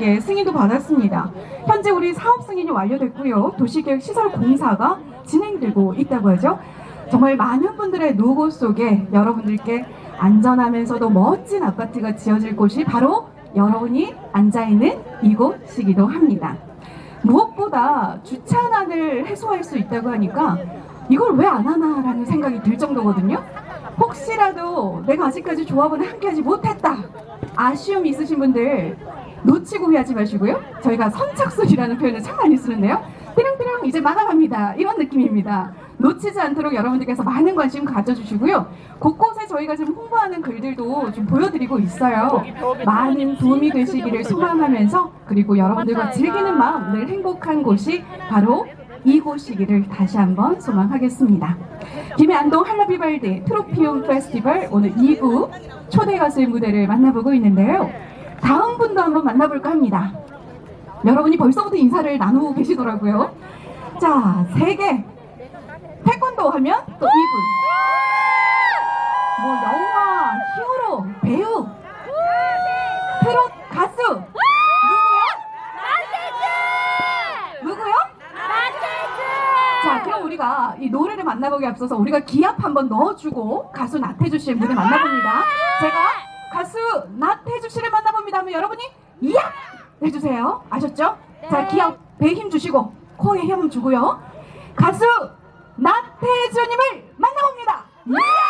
예, 승인도 받았습니다. 현재 우리 사업 승인이 완료됐고요. 도시계획 시설 공사가 진행되고 있다고 하죠. 정말 많은 분들의 노고 속에 여러분들께 안전하면서도 멋진 아파트가 지어질 곳이 바로 여러분이 앉아있는 이곳이기도 합니다. 무엇보다 주차난을 해소할 수 있다고 하니까 이걸 왜 안 하나라는 생각이 들 정도거든요. 혹시라도 내가 아직까지 조합원을 함께하지 못했다. 아쉬움 있으신 분들 놓치고 후회하지 마시고요. 저희가 선착순이라는 표현을 참 많이 쓰는데요. 띠릉띠릉 이제 막아갑니다. 이런 느낌입니다. 놓치지 않도록 여러분들께서 많은 관심 가져주시고요. 곳곳에 저희가 지금 홍보하는 글들도 좀 보여드리고 있어요. 많은 도움이 되시기를 소망하면서 그리고 여러분들과 즐기는 마음 늘 행복한 곳이 바로 이곳이기를 다시 한번 소망하겠습니다. 김해안동 할라비발디 트로피움 페스티벌 오늘 2부 초대 가수의 무대를 만나보고 있는데요. 다음 분도 한번 만나볼까 합니다. 여러분이 벌써부터 인사를 나누고 계시더라고요. 자, 세계 태권도 하면 또 이분. 뭐 영화, 히어로, 배우, 트롯 가수. 누구요? 누구요? 자, 그럼 우리가 이 노래를 만나보기 앞서서 우리가 기합 한번 넣어주고 가수 나태주 씨의 무대 만나봅니다. 제가 가수 나태주 씨를 만나봅니다 하면 여러분이 이야! 해주세요. 아셨죠? 자, 기합 배에 힘 주시고 코에 힘 주고요. 가수 나태주님을 만나봅니다. 막걸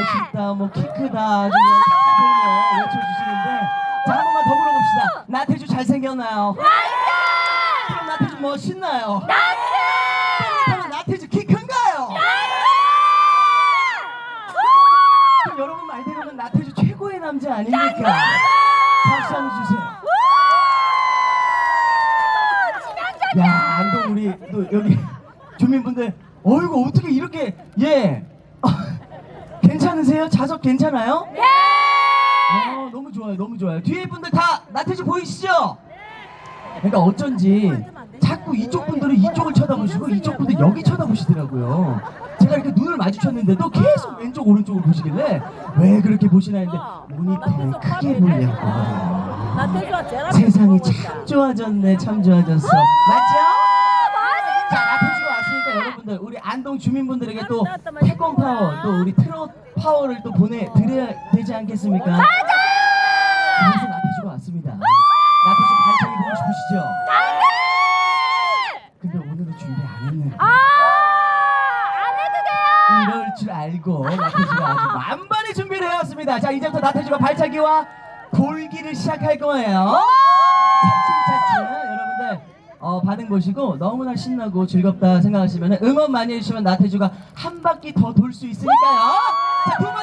멋있다 뭐 키 크다 뭐 외쳐주시는데 자 한 번만 더 물어봅시다 나태주 잘생겼나요? 그럼 나태주 멋있나요? 그럼 나태주 키 큰가요? 그럼 여러분 말대로는 나태주 최고의 남자 아닙니까? 박수 한번 주세요 야 안동 우리 또 여기 주민분들 어이구 어떻게 이렇게 예 괜찮으세요? 좌석 괜찮아요? 네. 어 너무 좋아요 너무 좋아요 뒤에 분들 다 나태주 보이시죠? 그러니까 어쩐지 자꾸 이쪽 분들은 이쪽을 쳐다보시고 이쪽 분들 여기 쳐다보시더라고요. 제가 이렇게 눈을 마주쳤는데도 계속 왼쪽 오른쪽을 보시길래 왜 그렇게 보시나 했는데 모니터에 크게 보려고. 세상이 참 좋아졌네 참 좋아졌어 맞죠? 자 나태주가 왔으니까 여러분들 우리 안동 주민분들에게 또 태권 파워 또 우리 트롯 파워를 또 보내 드려야 되지 않겠습니까? 그래서 나태주가 왔습니다. 나태주 발차기 보고 싶으시죠? 근데 오늘은 준비 안 했는데 이럴 줄 알고 나태주가 아주 만반의 준비를 해왔습니다. 자 이제부터 나태주가 발차기와 돌기를 시작할 거예요. 차츰차츰 여러분들 어, 반응 보시고 너무나 신나고 즐겁다 생각하시면 응원 많이 해주시면 나태주가 한 바퀴 더 돌 수 있으니까요. 자두번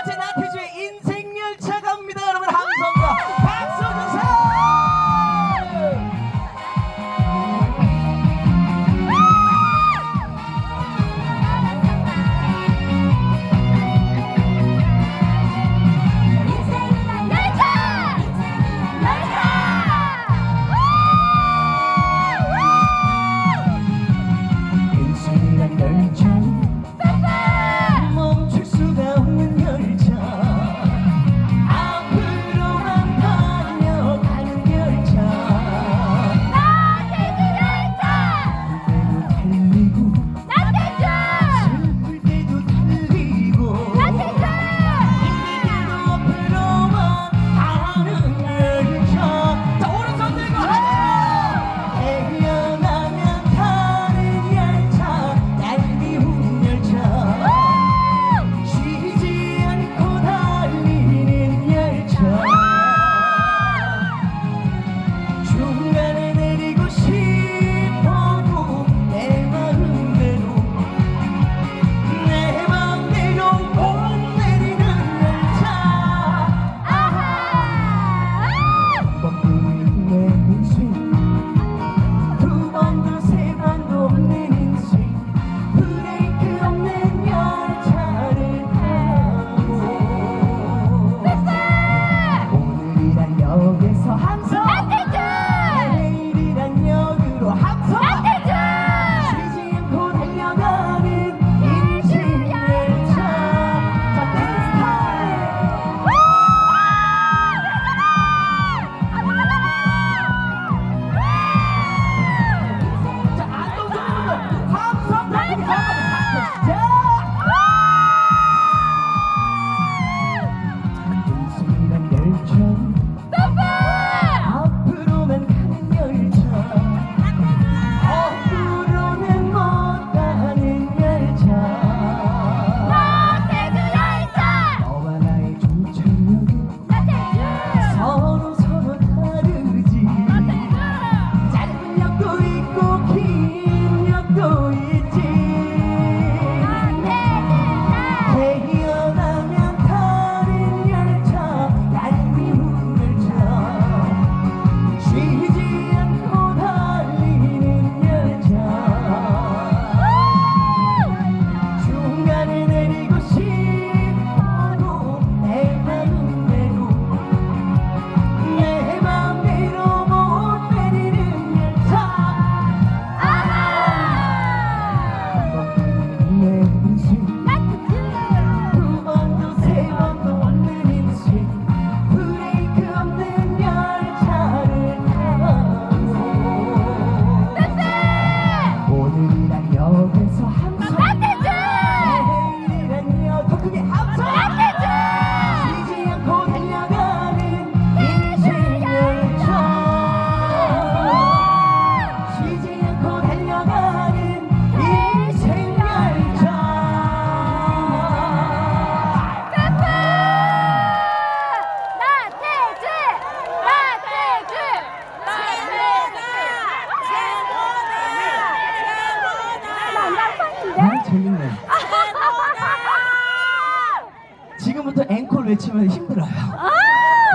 치면 힘들어요.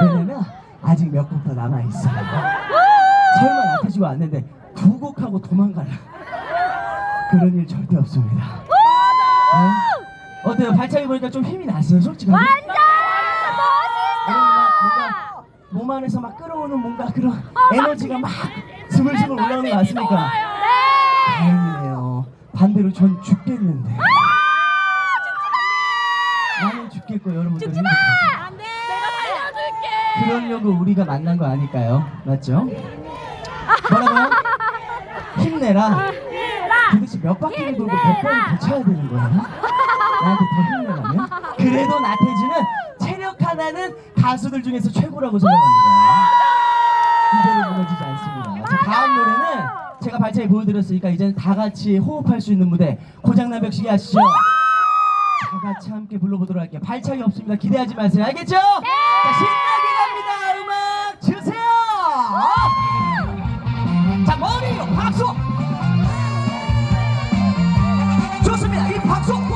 왜냐면 아직 몇곡더 남아 있어요. 설마 나태주가 왔는데 두 곡 하고 도망갈라. 그런 일 절대 없습니다. 네? 어때요? 발차기 보니까 좀 힘이 났어요, 솔직하게. 막 뭔가 몸 안에서 막 끌어오는 뭔가 그런 에너지가 막 스물스물 올라오는 거 같습니까? 다행이네요. 반대로 전 죽겠는데. 나는 죽겠고 여러분들 행복해. 그러려고 우리가 만난 거 아닐까요? 맞죠? 뭐라고요? 힘내라. 도대체 몇 바퀴를 돌고 몇 번을 더 쳐야 되는 거야? 나한테 더 힘내라면? 그래도 나태주는 체력 하나는 가수들 중에서 최고라고 생각합니다. 이대로 무너지지 않습니다. 자, 다음 노래는 제가 발차기 보여드렸으니까 이제는 다 같이 호흡할 수 있는 무대 고장난 벽시기 아시죠? 다 같이 함께 불러보도록 할게요. 발차기 없습니다. 기대하지 마세요. 알겠죠? 자, 신나게 박수.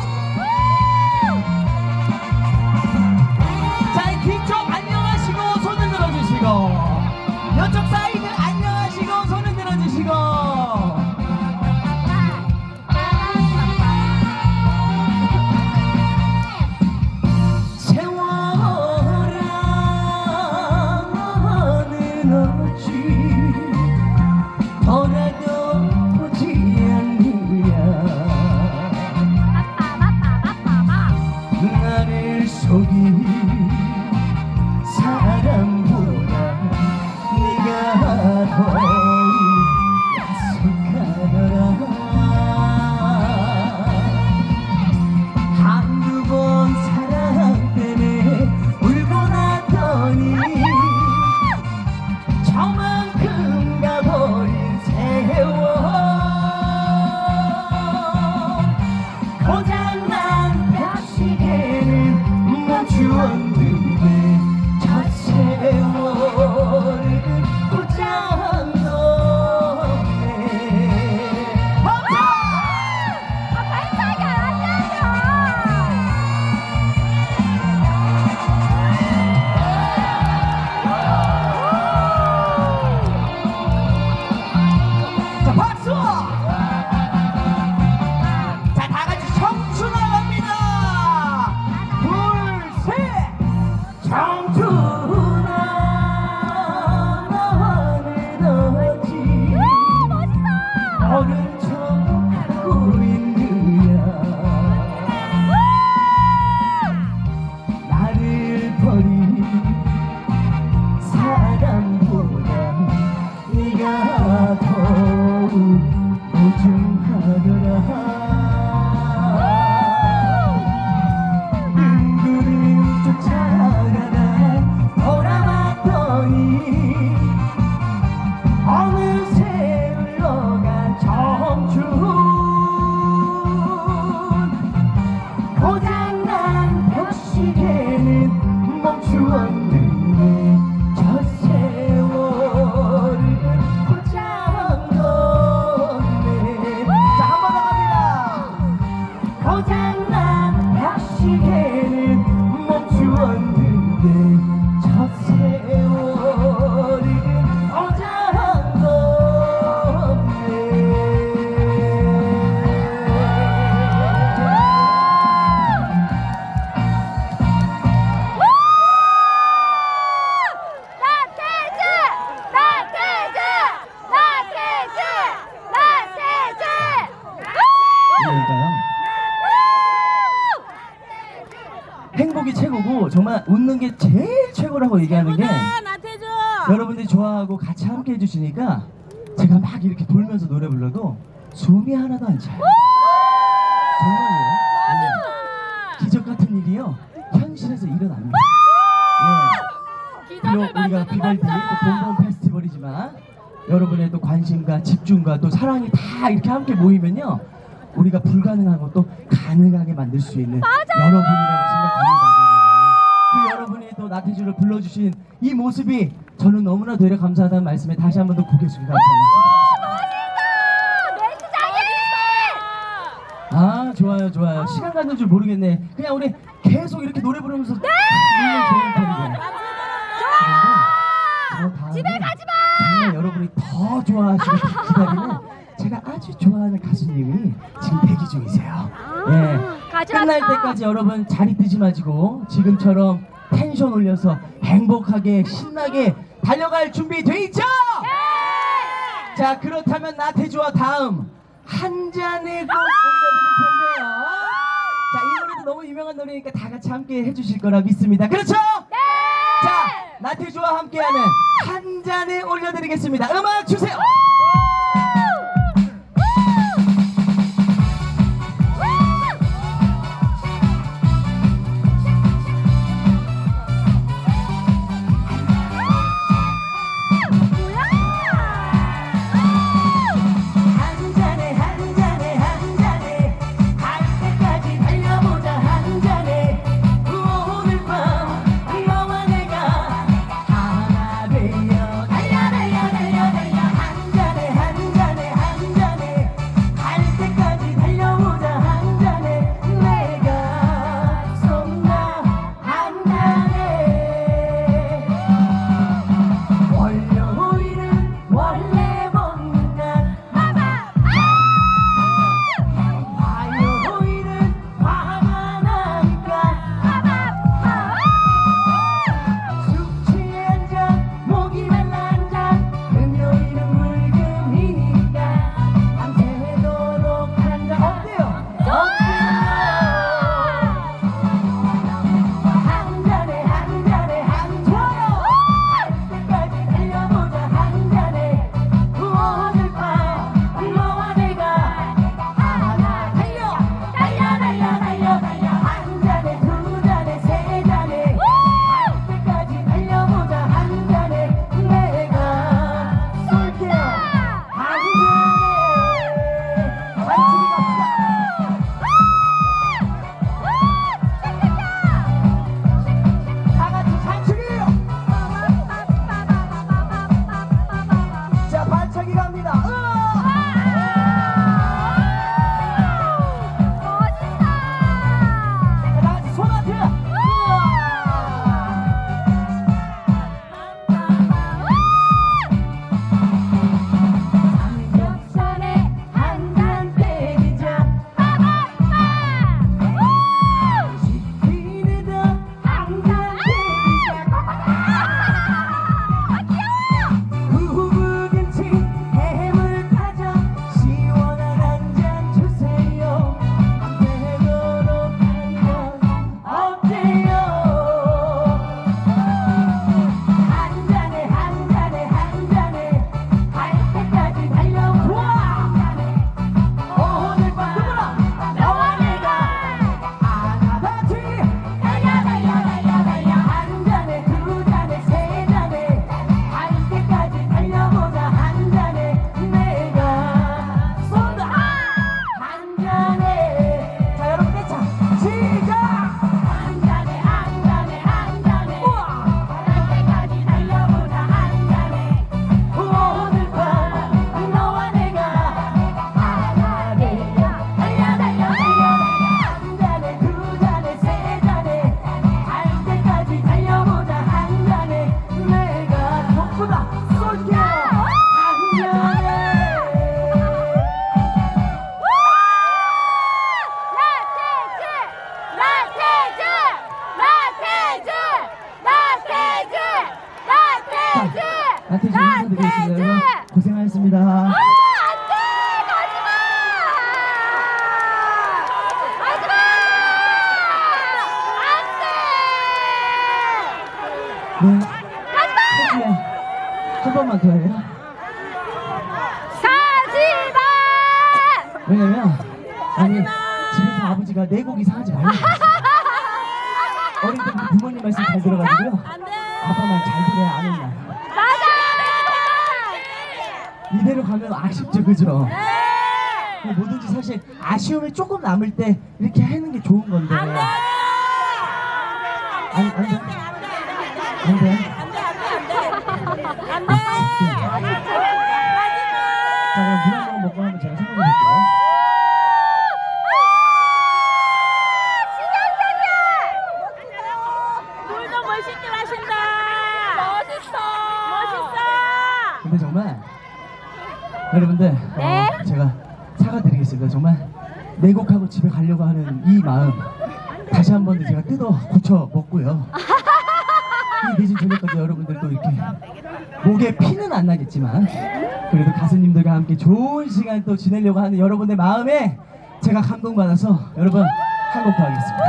함께 해주시니까 제가 막 이렇게 돌면서 노래 불러도 숨이 하나도 안 차요. 정말요. 네. 기적 같은 일이요 현실에서 일어납니다. 예. 비록 우리가 비발디 또 본본 페스티벌이지만 여러분의 또 관심과 집중과 또 사랑이 다 이렇게 함께 모이면요 우리가 불가능한 것도 가능하게 만들 수 있는 여러분이라고 생각합니다. 저는. 그 여러분이 또 나태주를 불러주신 이 모습이 저는 너무나 되려 감사하다는 말씀에 다시 한 번 더 고개 숙여 감사합니다. 아아 좋아요 좋아요. 시간 가는 줄 모르겠네. 그냥 우리 계속 이렇게 노래 부르면서 네! 집에 가지 마! 여러분이 더 좋아하시고 기다리는 제가 아주 좋아하는 가수님이 지금 대기 중이세요. 예. 가지 끝날. 때까지 여러분 자리 뜨지 마시고 지금처럼 텐션 올려서 행복하게 신나게 달려갈 준비 돼 있죠? 자 그렇다면 나태주와 다음 한 잔의 곡 올려드릴 텐데요. 자 이 노래도 너무 유명한 노래니까 다 같이 함께 해주실 거라 믿습니다. 그렇죠? 자 나태주와 함께하는 한 잔을 올려드리겠습니다. 음악 주세요. 나태주 인사드리겠습니다. 고생하셨습니다. 네. 태주야 한 번만 더 해요. 왜냐면 아니 집에서 아버지가 내 곡 이상하지 말라고 했어요. 어릴 때부터 부모님 말씀 잘 들어가지고요. 아빠 말 잘 들어야 아는 날. 이대로 가면 아쉽죠, 그죠? 근데 뭐든지 사실 아쉬움이 조금 남을 때 이렇게 게 제가 감동받아서 여러분 한 곡 더 하겠습니다.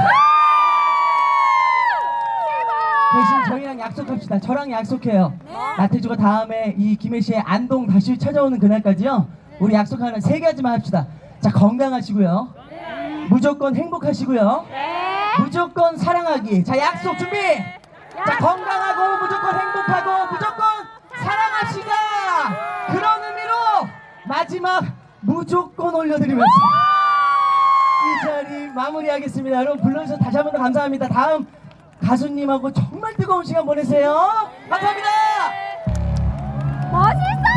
대신 저희랑 약속합시다. 저랑 약속해요. 나태주가 다음에 이 김혜 씨의 안동 다시 찾아오는 그날까지요. 우리 약속하는 세 가지만 합시다. 자 건강하시고요. 무조건 행복하시고요. 무조건 사랑하기. 자 약속 준비. 자 건강하고 무조건 행복하고 무조건 사랑합시다. 그런 의미로 마지막 무조건 올려드리면서 이 자리 마무리하겠습니다. 여러분 불러주셔서 다시 한 번 더 감사합니다. 다음 가수님하고 정말 뜨거운 시간 보내세요. 감사합니다. 멋있어!